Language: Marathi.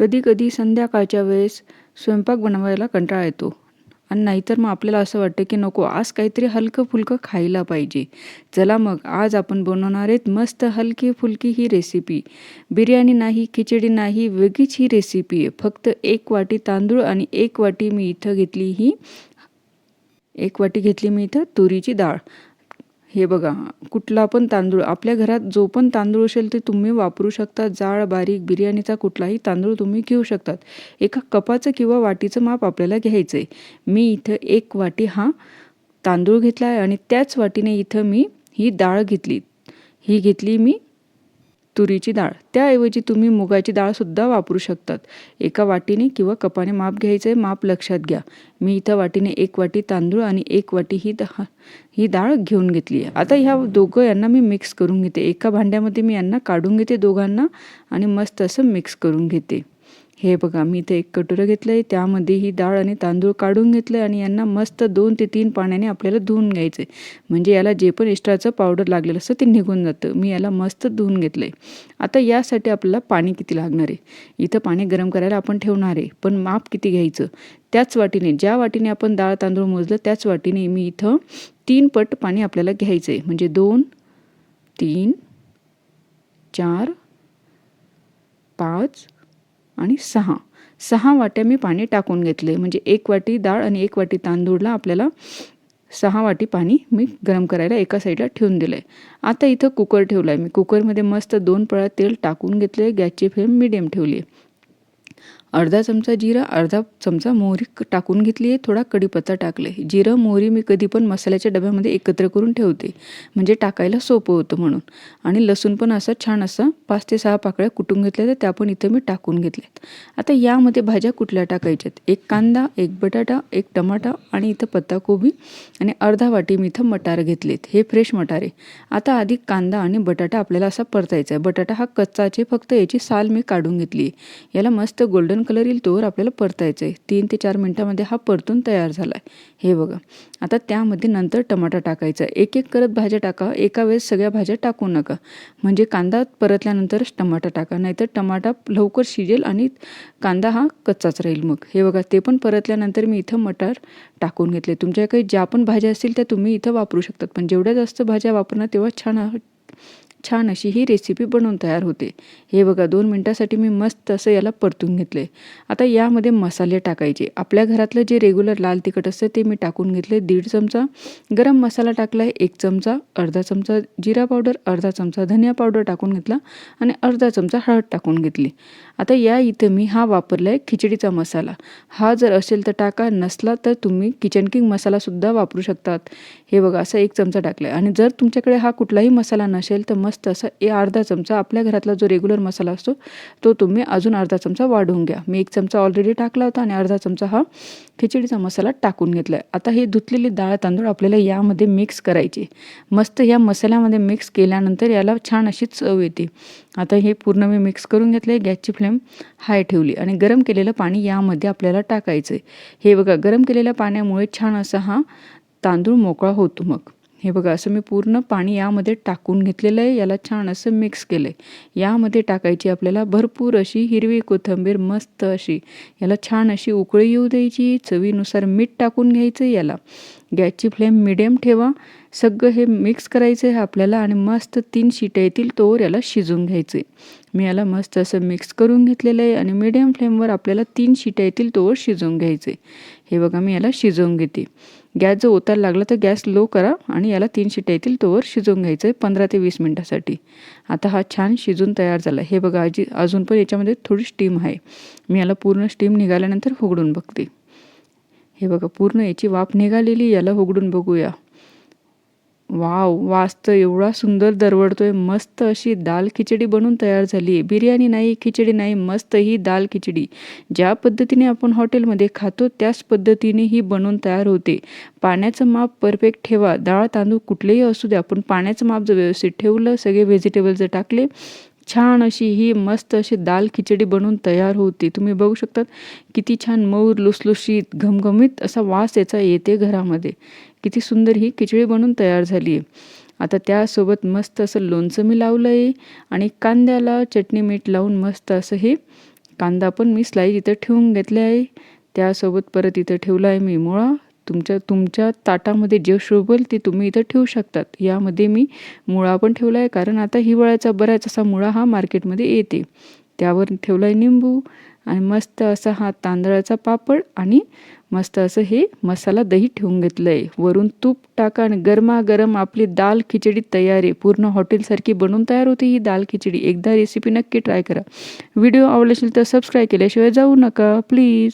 कधी कधी संध्याकाळच्या वेळेस स्वयंपाक बनवायला कंटाळा येतो. आणि नाहीतर मग आपल्याला असं वाटतं की नको आज काहीतरी हलकं फुलकं खायला पाहिजे. चला मग आज आपण बनवणार आहेत मस्त हलकी फुलकी ही रेसिपी बिर्याणी नाही खिचडी नाही वेगळीच ही रेसिपी आहे. फक्त एक वाटी तांदूळ आणि एक वाटी मी इथं घेतली ही एक वाटी घेतली मी इथं तुरीची डाळ. हे बघा कुठला पण तांदूळ आपल्या घरात जो पण तांदूळ असेल ते तुम्ही वापरू शकता. जाळ बारीक बिर्याणीचा कुठलाही तांदूळ तुम्ही घेऊ शकतात. एका कपाचं किंवा वाटीचं माप आपल्याला घ्यायचं आहे मी इथं एक वाटी हा तांदूळ घेतला आहे आणि त्याच वाटीने इथं मी ही डाळ घेतली. ही घेतली मी तुरीची डाळ. त्याऐवजी तुम्ही मुगाची डाळसुद्धा वापरू शकतात. एका वाटीने किंवा कपाने माप घ्यायचं आहे माप लक्षात घ्या. मी इथं वाटीने एक वाटी तांदूळ आणि एक वाटी ही दहा ही डाळ घेऊन घेतली आहे. आता ह्या दोघं यांना मी मिक्स करून घेते. एका भांड्यामध्ये मी यांना काढून घेते दोघांना आणि मस्त असं मिक्स करून घेते. हे बघा मी इथे एक कटोरं घेतलं आहे त्यामध्ये ही डाळ आणि तांदूळ काढून घेतलं आहे आणि यांना मस्त दोन ते तीन पाण्याने आपल्याला धुवून घ्यायचं आहे म्हणजे याला जे पण एक्स्ट्राचं पावडर लागलेलं असतं ते निघून जातं. मी याला मस्त धुवून घेतलं आहे आता यासाठी आपल्याला पाणी किती लागणार आहे? इथं पाणी गरम करायला आपण ठेवणार आहे पण माप किती घ्यायचं? त्याच वाटीने ज्या वाटीने आपण डाळ तांदूळ मोजलं त्याच वाटीने मी इथं तीन पट पाणी आपल्याला घ्यायचं आहे म्हणजे दोन तीन चार पाच आणि सहा. सहा वाट्या मी पाणी टाकून घेतले. म्हणजे एक वाटी डाळ आणि एक वाटी तांदूळला आपल्याला सहा वाटी पाणी मी गरम करायला एका साईडला ठेवून दिलं. आहे आता इथं कुकर ठेवला आहे मी. कुकरमध्ये मस्त दोन पळा तेल टाकून घेतले. गॅसची फ्लेम मिडियम ठेवली. आहे अर्धा चमचा जिरा अर्धा चमचा मोहरी टाकून घेतली आहे. थोडा कढीपत्ता टाकले जिरं मोहरी मी कधी पण मसाल्याच्या डब्यामध्ये एकत्र करून ठेवते. म्हणजे टाकायला सोपं होतं म्हणून. आणि लसूण पण असा छान असा पाच ते सहा पाकळ्या कुटून घेतल्या तर त्या पण इथं मी टाकून घेतल्यात. आता यामध्ये भाज्या कुठल्या टाकायच्यात? एक कांदा एक बटाटा एक टमाटा आणि इथं पत्ताकोबी आणि अर्धा वाटी मी इथं मटार घेतलेत. हे फ्रेश मटार आहे. आता आधी कांदा आणि बटाटा आपल्याला असा परतायचा आहे. बटाटा हा कच्चाचे फक्त याची साल मी काढून घेतली आहे. याला मस्त गोल्डन गोल्डन कलर येईल तोवर आपल्याला परतायचं आहे. तीन ते चार मिनटामध्ये हा परतून तयार झाला आहे हे बघा. आता त्यामध्ये नंतर टमाटा टाकायचा एक एक करत भाज्या टाका. एका वेळेस सगळ्या भाज्या टाकू नका. म्हणजे कांदा परतल्यानंतरच टमाटा टाका. नाहीतर टमाटा लवकर शिजेल आणि कांदा हा कच्चाच राहील मग. हे बघा ते पण परतल्यानंतर मी इथं मटार टाकून घेतले. तुमच्याकडे ज्या पण भाज्या असतील त्या तुम्ही इथं वापरू शकतात. पण जेवढ्या जास्त भाज्या वापरणार तेव्हा छान छान अशी ही रेसिपी बनवून तयार होते. हे बघा दोन मिनटासाठी मी मस्त असं याला परतून घेतले आता यामध्ये मसाले टाकायचे. आपल्या घरातलं जे रेग्युलर लाल तिखट असतं ते मी टाकून घेतले दीड चमचा गरम मसाला टाकला आहे एक चमचा अर्धा चमचा जिरा पावडर अर्धा चमचा धनिया पावडर टाकून घेतला आणि अर्धा चमचा हळद टाकून घेतली. आता या इथं मी हा वापरला आहे खिचडीचा मसाला. हा जर असेल तर टाका नसला तर तुम्ही किचन किंग मसालासुद्धा वापरू शकतात. हे बघा असं एक चमचा टाकला आहे आणि जर तुमच्याकडे हा कुठलाही मसाला नसेल तर मस्त मस्त असा ए अर्धा चमचा आपल्या घरातला जो रेग्युलर मसाला असतो तो तुम्ही अजून अर्धा चमचा वाढवून घ्या. मी एक चमचा ऑलरेडी टाकला होता आणि अर्धा चमचा हा खिचडीचा मसाला टाकून घेतला आहे आता हे धुतलेले डाळ तांदूळ आपल्याला यामध्ये मिक्स करायचे. मस्त या मसाल्यामध्ये मिक्स केल्यानंतर याला छान अशी चव येते. आता हे पूर्ण मी मिक्स करून घेतले गॅसची फ्लेम हाय ठेवली आणि गरम केलेलं पाणी यामध्ये आपल्याला टाकायचं आहे हे बघा गरम केलेल्या पाण्यामुळे छान असा हा तांदूळ मोकळा होतो मग. हे बघा असं मी पूर्ण पाणी यामध्ये टाकून घेतलेलं आहे. याला छान असं मिक्स केलं आहे यामध्ये टाकायची आपल्याला भरपूर अशी हिरवी कोथिंबीर मस्त अशी. याला छान अशी उकळी येऊ द्यायची. चवीनुसार मीठ टाकून घ्यायचं याला. गॅसची फ्लेम मिडियम ठेवा. सगळं हे मिक्स करायचं आहे आपल्याला आणि मस्त तीन शिट्या येतील तोवर याला शिजवून घ्यायचं आहे. मी याला मस्त असं मिक्स करून घेतलेलं आहे आणि मिडियम फ्लेमवर आपल्याला तीन शिट्या येतील तोवर शिजवून घ्यायचं आहे. हे बघा मी याला शिजवून घेते. गॅस जर ओतायला लागला तर गॅस लो करा आणि याला तीन शिट्या येतील तोवर शिजवून घ्यायचं आहे पंधरा ते वीस मिनटासाठी. आता हा छान शिजून तयार झाला. हे बघा आजी अजून पण याच्यामध्ये थोडी स्टीम आहे. मी याला पूर्ण स्टीम निघाल्यानंतर उघडून बघते. हे बघा पूर्ण याची वाफ निघालेली याला उघडून बघूया. वाव वास तर एवढा सुंदर दरवडतोय मस्त अशी दाल खिचडी बनून तयार झाली. आहे बिर्याणी नाही खिचडी नाही मस्त ही दाल खिचडी. ज्या पद्धतीने आपण हॉटेलमध्ये खातो त्याच पद्धतीने ही बनवून तयार होते. पाण्याचं माप परफेक्ट ठेवा. डाळ तांदूळ कुठलेही असू द्या पण पाण्याचं माप जर व्यवस्थित ठेवलं सगळे व्हेजिटेबल जर टाकले छान अशी ही मस्त अशी दाल खिचडी बनवून तयार होते. तुम्ही बघू शकतात किती छान मऊर लुसलुशीत घमघमीत असा वास याचा येते घरामध्ये. किती सुंदर ही खिचडी बनवून तयार झाली आहे. आता त्यासोबत मस्त असं लोणचं मी लावलं आहे आणि कांद्याला चटणी मीठ लावून मस्त असं हे कांदा पण मी स्लाईज इथं ठेवून घेतले आहे त्यासोबत परत इथं ठेवला आहे मी मुळा. तुमच्या तुमच्या ताटामध्ये जे शोभेल ते तुम्ही इथं ठेवू शकतात. यामध्ये मी मुळा पण ठेवला आहे कारण आता हिवाळ्याचा बराच असा मुळा हा मार्केटमध्ये येते. त्यावर ठेवला आहे निंबू आणि मस्त असा हा तांदळाचा पापड आणि मस्त असं हे मसाला दही ठेवून घेतलं आहे वरून तूप टाका आणि गरमागरम आपली दाल खिचडी तयार आहे. पूर्ण हॉटेलसारखी बनवून तयार होते ही दाल खिचडी. एकदा रेसिपी नक्की ट्राय करा. व्हिडिओ आवडला असेल तर सबस्क्राईब केल्याशिवाय जाऊ नका. प्लीज.